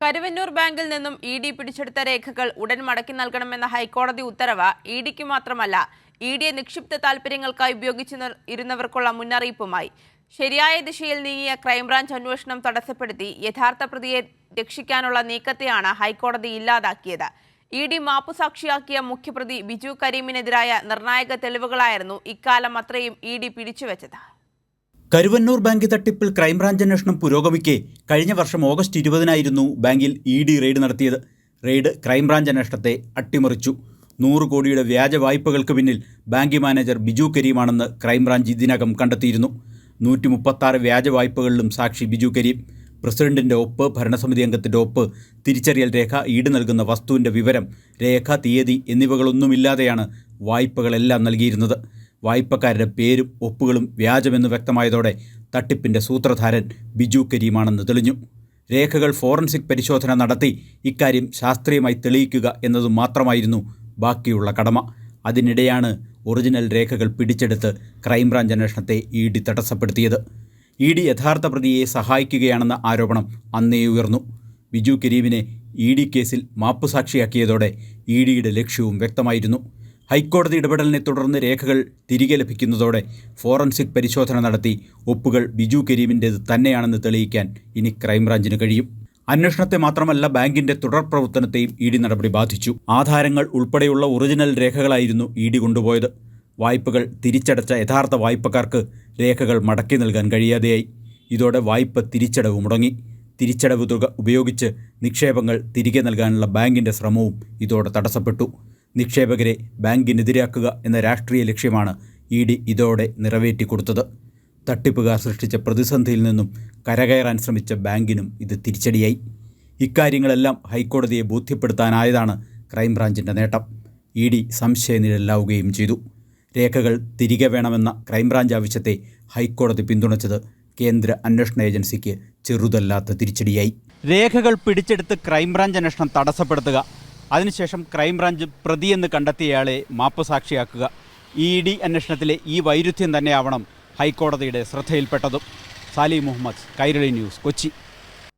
കരുവന്നൂർ ബാങ്കിൽ നിന്നും E D പിടിച്ചെടുത്ത രേഖകൾ ഉടൻ മടക്കി നൽകണമെന്ന ഹൈക്കോടതി ഉത്തരവ് ഇ ഡിക്ക് മാത്രമല്ല ഇ ഡിയെ നിക്ഷിപ്ത താൽപര്യങ്ങൾക്കായി ഉപയോഗിച്ചു ഇരുന്നവർക്കുള്ള മുന്നറിയിപ്പുമായി. ശരിയായ ദിശയിൽ നീങ്ങിയ ക്രൈംബ്രാഞ്ച് അന്വേഷണം തടസ്സപ്പെടുത്തി യഥാർത്ഥ പ്രതിയെ രക്ഷിക്കാനുള്ള നീക്കത്തെയാണ് ഹൈക്കോടതി ഇല്ലാതാക്കിയത്. ഇ ഡി മാപ്പുസാക്ഷിയാക്കിയ മുഖ്യപ്രതി ബിജു കരീമിനെതിരായ നിർണായക തെളിവുകളായിരുന്നു ഇക്കാലം അത്രയും ഇ ഡി പിടിച്ചുവെച്ചത്. കരുവന്നൂർ ബാങ്ക് തട്ടിപ്പിൽ ക്രൈംബ്രാഞ്ച് അന്വേഷണം പുരോഗമിക്കെ കഴിഞ്ഞ വർഷം ഓഗസ്റ്റ് ഇരുപതിനായിരുന്നു ബാങ്കിൽ ഇ ഡി റെയ്ഡ് നടത്തിയത്. റെയ്ഡ് ക്രൈംബ്രാഞ്ച് അന്വേഷണത്തെ അട്ടിമറിച്ചു. നൂറ് കോടിയുടെ വ്യാജ വായ്പകൾക്ക് പിന്നിൽ ബാങ്ക് മാനേജർ ബിജു കരീമാണെന്ന് ക്രൈംബ്രാഞ്ച് ഇതിനകം കണ്ടെത്തിയിരുന്നു. നൂറ്റി മുപ്പത്താറ് വ്യാജ വായ്പകളിലും സാക്ഷി ബിജു കരീം പ്രസിഡന്റിന്റെ ഒപ്പ് ഭരണസമിതി അംഗത്തിന്റെ ഒപ്പ് തിരിച്ചറിയൽ രേഖ ഈട് നൽകുന്ന വസ്തുവിന്റെ വിവരം രേഖ തീയതി എന്നിവകളൊന്നുമില്ലാതെയാണ് വായ്പകളെല്ലാം നൽകിയിരുന്നത്. വായ്പക്കാരുടെ പേരും ഒപ്പുകളും വ്യാജമെന്ന് വ്യക്തമായതോടെ തട്ടിപ്പിന്റെ സൂത്രധാരൻ ബിജു കരീമാണെന്ന് തെളിഞ്ഞു. രേഖകൾ ഫോറൻസിക് പരിശോധന നടത്തി ഇക്കാര്യം ശാസ്ത്രീയമായി തെളിയിക്കുക എന്നതു മാത്രമായിരുന്നു ബാക്കിയുള്ള കടമ. അതിനിടെയാണ് ഒറിജിനൽ രേഖകൾ പിടിച്ചെടുത്ത് ക്രൈംബ്രാഞ്ച് അന്വേഷണത്തെ ഇ ഡി തടസ്സപ്പെടുത്തിയത്. ഇ ഡി യഥാർത്ഥ പ്രതിയെ സഹായിക്കുകയാണെന്ന ആരോപണം അന്നേ ഉയർന്നു. ബിജു കരീമിനെ ഇ ഡി കേസിൽ മാപ്പുസാക്ഷിയാക്കിയതോടെ ഇ ഡിയുടെ ലക്ഷ്യവും വ്യക്തമായിരുന്നു. ഹൈക്കോടതി ഇടപെടലിനെ തുടർന്ന് രേഖകൾ തിരികെ ലഭിക്കുന്നതോടെ ഫോറൻസിക് പരിശോധന നടത്തി ഒപ്പുകൾ ബിജു കരീമിന്റേത് തന്നെയാണെന്ന് തെളിയിക്കാൻ ഇനി ക്രൈംബ്രാഞ്ചിന് കഴിയും. അന്വേഷണത്തെ മാത്രമല്ല ബാങ്കിന്റെ തുടർ പ്രവർത്തനത്തെയും ഇ ഡി നടപടി ബാധിച്ചു. ആധാരങ്ങൾ ഉൾപ്പെടെയുള്ള ഒറിജിനൽ രേഖകളായിരുന്നു ഇ ഡി കൊണ്ടുപോയത്. വായ്പകൾ തിരിച്ചടച്ച യഥാർത്ഥ വായ്പക്കാർക്ക് രേഖകൾ മടക്കി നൽകാൻ കഴിയാതെയായി. ഇതോടെ വായ്പ തിരിച്ചടവ് മുടങ്ങി. തിരിച്ചടവ് തുക ഉപയോഗിച്ച് നിക്ഷേപങ്ങൾ തിരികെ നൽകാനുള്ള ബാങ്കിന്റെ ശ്രമവും ഇതോടെ തടസ്സപ്പെട്ടു. നിക്ഷേപകരെ ബാങ്കിനെതിരാക്കുക എന്ന രാഷ്ട്രീയ ലക്ഷ്യമാണ് ഇ ഡി ഇതോടെ നിറവേറ്റിക്കൊടുത്തത്. തട്ടിപ്പുകാർ സൃഷ്ടിച്ച പ്രതിസന്ധിയിൽ നിന്നും കരകയറാൻ ശ്രമിച്ച ബാങ്കിനും ഇത് തിരിച്ചടിയായി. ഇക്കാര്യങ്ങളെല്ലാം ഹൈക്കോടതിയെ ബോധ്യപ്പെടുത്താനായതാണ് ക്രൈംബ്രാഞ്ചിന്റെ നേട്ടം. ഇ ഡി സംശയനിഴലാവുകയും ചെയ്തു. രേഖകൾ തിരികെ വേണമെന്ന ക്രൈംബ്രാഞ്ച് ആവശ്യത്തെ ഹൈക്കോടതി പിന്തുണച്ചത് കേന്ദ്ര അന്വേഷണ ഏജൻസിക്ക് ചെറുതല്ലാത്ത തിരിച്ചടിയായി. രേഖകൾ പിടിച്ചെടുത്ത് ക്രൈംബ്രാഞ്ച് അന്വേഷണം തടസ്സപ്പെടുത്തുക. അതിനുശേഷം ക്രൈംബ്രാഞ്ച് പ്രതിയെന്ന് കണ്ടെത്തിയയാളെ മാപ്പുസാക്ഷിയാക്കുക ഇ ഡി അന്വേഷണത്തിലെ ഈ വൈരുദ്ധ്യം തന്നെയാവണം ഹൈക്കോടതിയുടെ ശ്രദ്ധയിൽപ്പെട്ടതും. സാലി മുഹമ്മദ് കൈരളി ന്യൂസ് കൊച്ചി.